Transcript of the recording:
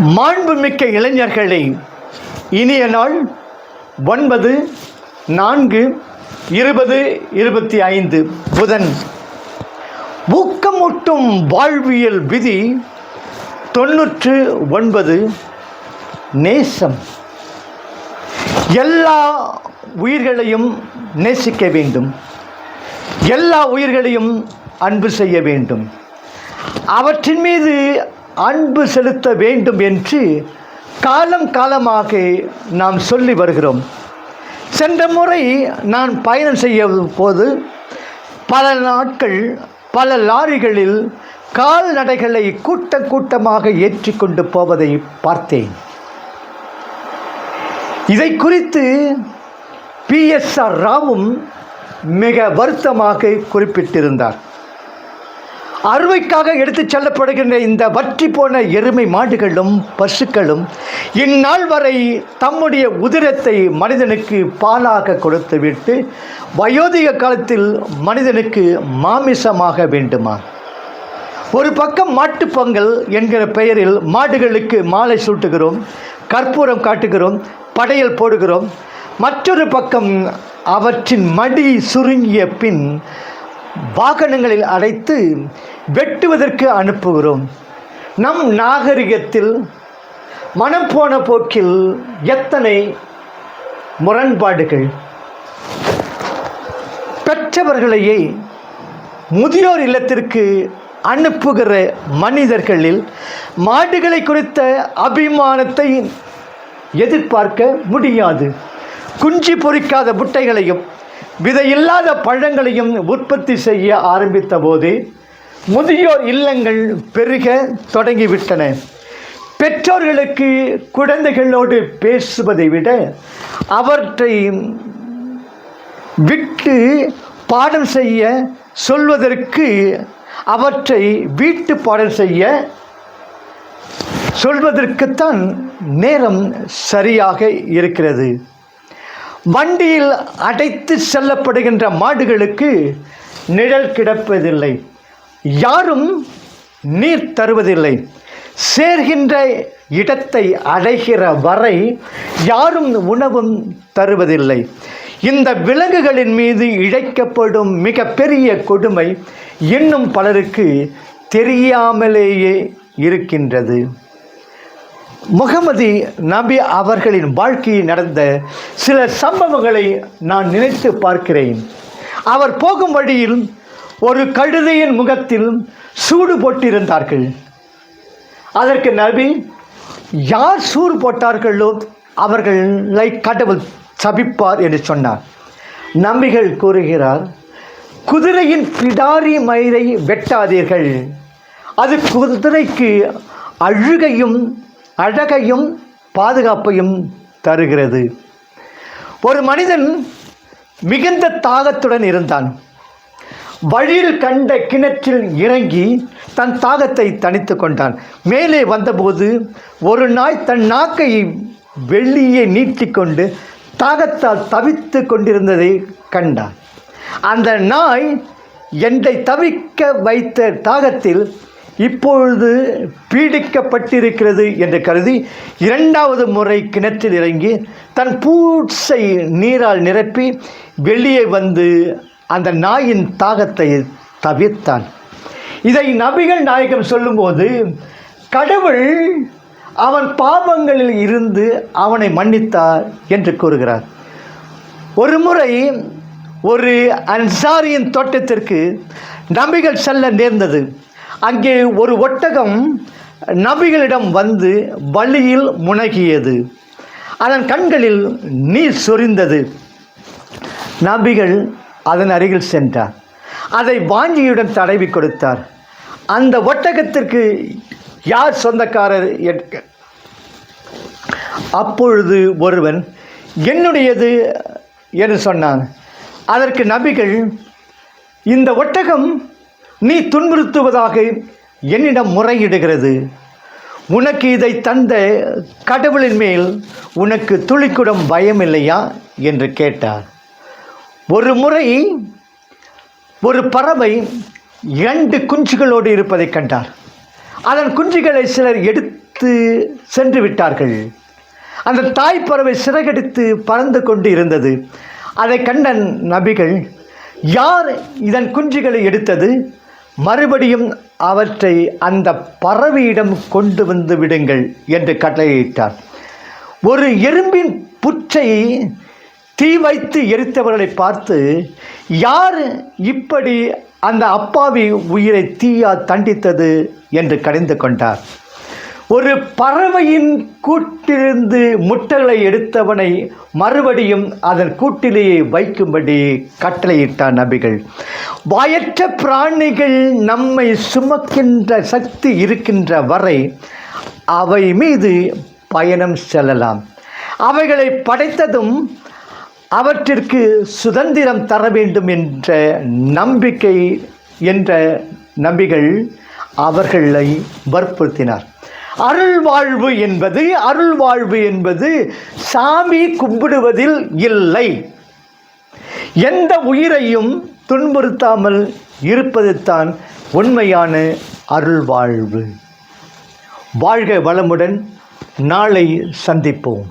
மாண்புமிக்க இளைஞர்களை இனிய நாள் ஒன்பது நான்கு இருபது இருபத்தி ஐந்து புதன். ஊக்கமூட்டும் வாழ்வியல் விதி தொன்னூற்று ஒன்பது நேசம். எல்லா உயிர்களையும் நேசிக்க வேண்டும். எல்லா உயிர்களையும் அன்பு செய்ய வேண்டும். அவற்றின் மீது அன்பு செலுத்த வேண்டும் என்று காலம் காலமாக நாம் சொல்லி வருகிறோம். சென்ற முறை நான் பயணம் செய்ய போது பல நாட்கள் பல லாரிகளில் கால்நடைகளை கூட்ட கூட்டமாக ஏற்றிக்கொண்டு போவதை பார்த்தேன். இதை குறித்து பிஎஸ்ஆர் ராவும் மிக வருத்தமாக குறிப்பிட்டிருந்தார். அறுவைக்காக எடுத்துச் செல்லப்படுகின்ற இந்த வற்றி போன எருமை மாடுகளும் பசுக்களும் இந்நாள் வரை தம்முடைய உதிரத்தை மனிதனுக்கு பாலாக கொடுத்துவிட்டு வயோதிக காலத்தில் மனிதனுக்கு மாமிசமாக வேண்டுமா? ஒரு பக்கம் மாட்டுப்பொங்கல் என்கிற பெயரில் மாடுகளுக்கு மாலை சூட்டுகிறோம் கற்பூரம் காட்டுகிறோம் படையல் போடுகிறோம். மற்றொரு பக்கம் அவற்றின் மடி சுருங்கிய பின் வாகனங்களில் அடைத்து வெட்டுவதற்கு அனுப்புகிறோம். நம் நாகரிகத்தில் மனம் போன போக்கில் எத்தனை முரண்பாடுகள். பெற்றவர்களையே முதியோர் இல்லத்திற்கு அனுப்புகிற மனிதர்களில் மாடுகளை குறித்த அபிமானத்தை எதிர்பார்க்க முடியாது. குஞ்சு பொறிக்காத முட்டைகளையும் விதையில்லாத பழங்களையும் உற்பத்தி செய்ய ஆரம்பித்த போது முதியோர் இல்லங்கள் பெருக தொடங்கிவிட்டன. பெற்றோர்களுக்கு குழந்தைகளோடு பேசுவதை விட அவற்றை விட்டு பாடம் செய்ய சொல்வதற்கு அவற்றை வீட்டு பாடம் செய்ய சொல்வதற்குத்தான் நேரம் சரியாக இருக்கிறது. வண்டியில் அடைத்து செல்லப்படுகின்ற மாடுகளுக்கு நிழல் கிடப்பதில்லை. யாரும் நீர் தருவதில்லை. சேர்கின்ற இடத்தை அடைகிற வரை யாரும் உணவும் தருவதில்லை. இந்த விலங்குகளின் மீது இழைக்கப்படும் மிகப்பெரிய கொடுமை இன்னும் பலருக்கு தெரியாமலேயே இருக்கின்றது. முகமதி நபி அவர்களின் வாழ்க்கையில் நடந்த சில சம்பவங்களை நான் நினைத்து பார்க்கிறேன். அவர் போகும் வழியில் ஒரு கழுதையின் முகத்தில் சூடு போட்டிருந்தார்கள். அதற்கு நபி யார் சூடு போட்டார்களோ அவர்களை கடவுள் சபிப்பார் என்று சொன்னார். நம்பிகள் கூறுகிறார் குதிரையின் பிடாரி மயிரை வெட்டாதீர்கள். அது குதிரைக்கு அழுகையும் அழகையும் பாதுகாப்பையும் தருகிறது. ஒரு மனிதன் மிகுந்த தாகத்துடன் இருந்தான். வழியில் கண்ட கிணற்றில் இறங்கி தன் தாகத்தை தணித்து கொண்டான். மேலே வந்தபோது ஒரு நாய் தன் நாக்கை வெளியே நீட்டிக்கொண்டு தாகத்தால் தவித்து கொண்டிருந்ததை கண்டான். அந்த நாய் என்னை தவிக்க வைத்த தாகத்தில் இப்பொழுது பீடிக்கப்பட்டிருக்கிறது என்று கருதி இரண்டாவது முறை கிணற்றில் இறங்கி தன் பூட்ஸை நீரால் நிரப்பி வெளியே வந்து அந்த நாயின் தாகத்தை தவிர்த்தான். இதை நபிகள் நாயகம் சொல்லும்போது கடவுள் அவன் பாவங்களில் இருந்து அவனை மன்னித்தார் என்று கூறுகிறார். ஒரு முறை ஒரு அன்சாரியின் தோட்டத்திற்கு நபிகள் செல்ல நேர்ந்தது. அங்கே ஒரு ஒட்டகம் நபிகளிடம் வந்து வழியில் முனகியது. அதன் கண்களில் நீர் சொரிந்தது. நபிகள் அதன் அருகில் சென்றார். அதை வாஞ்சியுடன் தடவி கொடுத்தார். அந்த ஒட்டகத்திற்கு யார் சொந்தக்காரர் அப்பொழுது ஒருவன் என்னுடையது? என்று சொன்னான். அதற்கு நபிகள் இந்த ஒட்டகம் நீ துன்புறுத்துவதாக என்னிடம் முறையிடுகிறது. உனக்கு இதை தந்த கடவுளின் மேல் உனக்கு துளிக்குடம் பயம் இல்லையா என்று கேட்டார். ஒரு முறை ஒரு பறவை இரண்டு குஞ்சுகளோடு இருப்பதைக் கண்டார். அதன் குஞ்சுகளை சிலர் எடுத்து எடுத்து சென்று விட்டார்கள். அந்த தாய் பறவை சிறகடித்து பறந்து கொண்டு இருந்தது. அதை கண்ட நபிகள் யார் இதன் குஞ்சுகளை எடுத்தது? மறுபடியும் அவற்றை அந்த பறவையிடம் கொண்டு வந்து விடுங்கள் என்று கட்டளையிட்டார். ஒரு எறும்பின் புற்றை தீ வைத்து எரித்தவர்களை பார்த்து யார் இப்படி அந்த அப்பாவி உயிரை தீயா தண்டித்தது? என்று கடிந்து கொண்டார். ஒரு பறவையின் கூட்டிலிருந்து முட்டைகளை எடுத்தவனை மறுபடியும் அதன் கூட்டிலேயே வைக்கும்படி கட்டளையிட்டார் நபிகள். வாயற்ற பிராணிகள் நம்மை சுமக்கின்ற சக்தி இருக்கின்ற வரை அவை மீது பயணம் செல்லலாம். அவைகளை படைத்ததும் அவற்றிற்கு சுதந்திரம் தர வேண்டும் என்ற நம்பிக்கை என்ற நம்பிகள் அவர்களை வற்புறுத்தினார். அருள் வாழ்வு என்பது அருள் வாழ்வு என்பது சாமி கும்பிடுவதில் இல்லை. எந்த உயிரையும் துன்புறுத்தாமல் இருப்பதுதான் உண்மையான அருள் வாழ்வு வாழ்க வளமுடன் நாளை சந்திப்போம்.